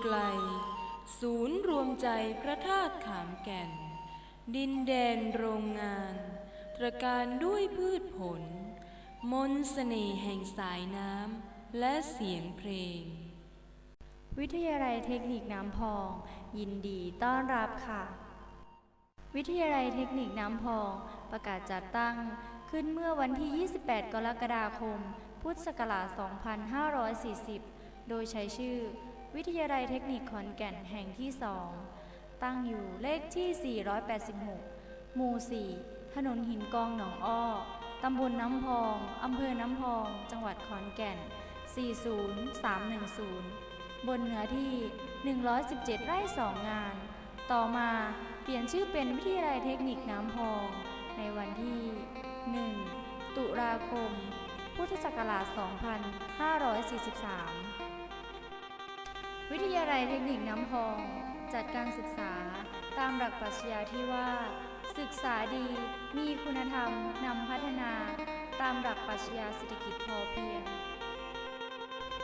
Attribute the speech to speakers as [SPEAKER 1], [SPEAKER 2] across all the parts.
[SPEAKER 1] ไกล ศูนย์รวมใจพระธาตุขามแก่น ดินแดนโรงงาน ตระการด้วยพืชผล มนต์เสน่ห์แห่งสายน้ำและเสียงเพลง
[SPEAKER 2] วิทยาลัยเทคนิคน้ำพอง ยินดีต้อนรับค่ะ วิทยาลัยเทคนิคน้ำพอง ประกาศจัดตั้งขึ้นเมื่อวันที่ 28 กรกฎาคม พุทธศักราช 2540 โดยใช้ชื่อ วิทยาลัยเทคนิคขอนแก่นแห่งที่2ตั้งอยู่เลขที่ 486 หมู่ 4 ถนนหินกองหนองอ้อ ตำบลน้ำพอง อำเภอน้ำพอง จังหวัดขอนแก่น 40310 บนเนื้อที่ 117 ไร่ 2 งาน ต่อมาเปลี่ยนชื่อเป็นวิทยาลัยเทคนิคน้ำพอง ในวันที่ 1 ตุลาคม พุทธศักราช 2543 วิทยาลัยเทคนิคน้ำพอง จัดการศึกษาตามหลักปรัชญาที่ว่า ศึกษาดีมีคุณธรรมนำพัฒนาตามหลักปรัชญาเศรษฐกิจพอเพียง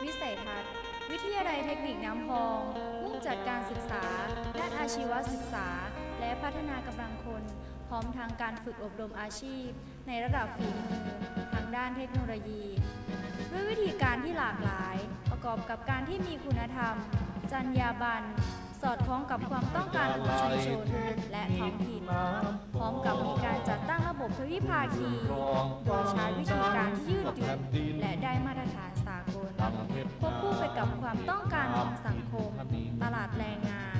[SPEAKER 2] วิสัยทัศน์ วิทยาลัยเทคนิคน้ำพอง มุ่งจัดการศึกษาด้านอาชีวศึกษา และพัฒนากำลังคน พร้อมทางการฝึกอบรมอาชีพ ในระดับฝีมือทางด้านเทคโนโลยี ด้วยวิธีการที่หลากหลาย อบกับการที่มีคุณธรรม จรรยาบรรณสอดคล้องกับความต้องการของชุมชนและท้องถิ่น พร้อมกับมีการจัดตั้งระบบทวิภาคี โดยใช้วิธีการที่ยืดหยุ่นและได้มาตรฐานสากลควบคู่ไปกับความต้องการของสังคม ตลาดแรงงาน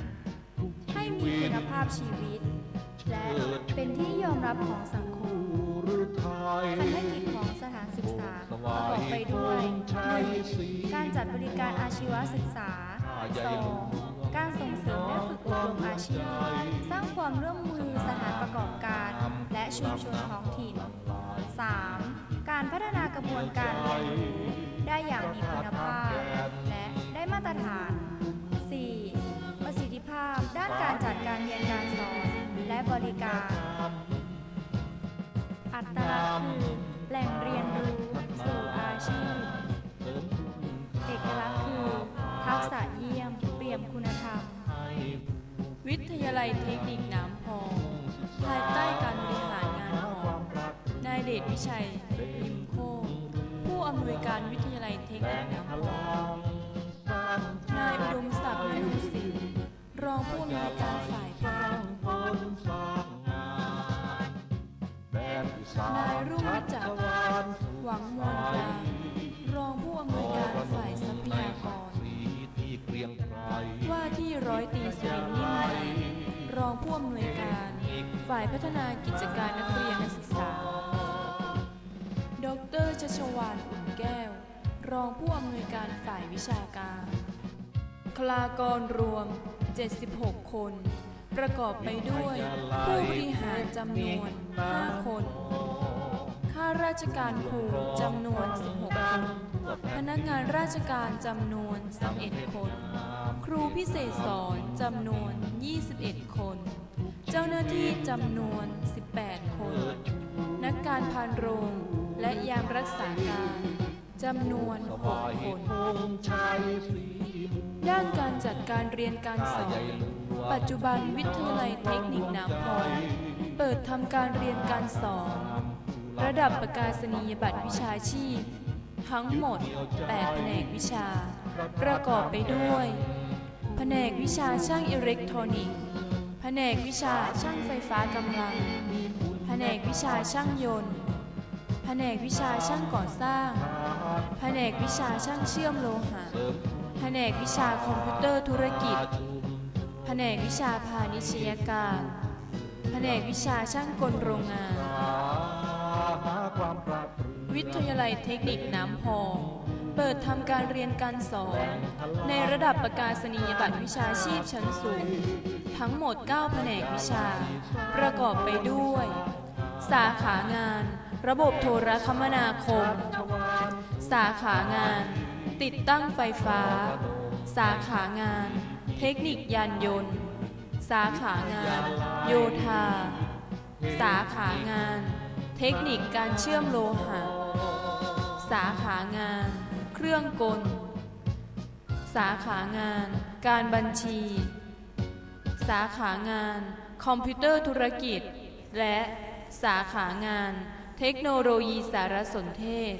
[SPEAKER 2] ให้มีคุณภาพชีวิต และเป็นที่ยอมรับของสังคมภารกิจของสถานศึกษา ประกอบไปด้วยการจัดบริการอาชีวศึกษา 2. การส่งเสริมและฝึกอบรมอาชีพ สร้างความร่วมมือสถานประกอบการ และชุมชนท้องถิ่น 3. การพัฒนากระบวนการเรียนรู้ได้อย่างมีคุณภาพ และได้มาตรฐาน 4. ประสิทธิภาพด้านการจัดการเรียนการสอนและบริการ อัตลักษณ์คือแหล่งเรียนรู้
[SPEAKER 1] วิทยาลัยเทคนิคน้ำพอง ภายใต้การบริหารงานของนายเดชวิชัยริมโคผู้อำนวยการวิทยาลัยเทคนิคน้ำ ฝ่ายพัฒนากิจการนักเรียนนักศึกษา ดรชัชวานอุ่นแก้ว รองผู้อำนวยการฝ่ายวิชาการ คลากรรวม 76 คน ประกอบไปด้วย ผู้บริหารจำนวน 5 คน ราชการครูจำนวน 16 คน พนักงานราชการจำนวน 11 คน ครูพิเศษสอนจำนวน 21 คน เจ้าหน้าที่จำนวน 18 คน นักการพานโรงและยามรักษาการจำนวน 6 คน ด้านการจัดการเรียนการสอน ปัจจุบันวิทยาลัยเทคนิคน้ำพองเปิดทำการเรียนการสอน ระดับประกาศนียบัตรวิชาชีพ ทั้งหมด 8 แผนกวิชา ประกอบไปด้วย แผนกวิชาช่างอิเล็กทรอนิกส์ แผนกวิชาช่างไฟฟ้ากำลัง แผนกวิชาช่างยนต์ แผนกวิชาช่างก่อสร้าง แผนกวิชาช่างเชื่อมโลหะ แผนกวิชาคอมพิวเตอร์ธุรกิจ แผนกวิชาพาณิชยการ แผนกวิชาช่างกลโรงงาน วิทยาลัยเทคนิคน้ำพอง เปิดทำการเรียนการสอน ในระดับประกาศนียบัตรวิชาชีพชั้นสูง ทั้งหมด 9 แผนกวิชา ประกอบไปด้วย สาขางาน ระบบโทรคมนาคม สาขางาน ติดตั้งไฟฟ้า สาขางาน เทคนิคยานยนต์ สาขางาน โยธา สาขางาน เทคนิคการเชื่อมโลหะ สาขางาน เครื่องกล สาขางาน การบัญชี สาขางาน คอมพิวเตอร์ธุรกิจ และสาขางาน เทคโนโลยีสารสนเทศ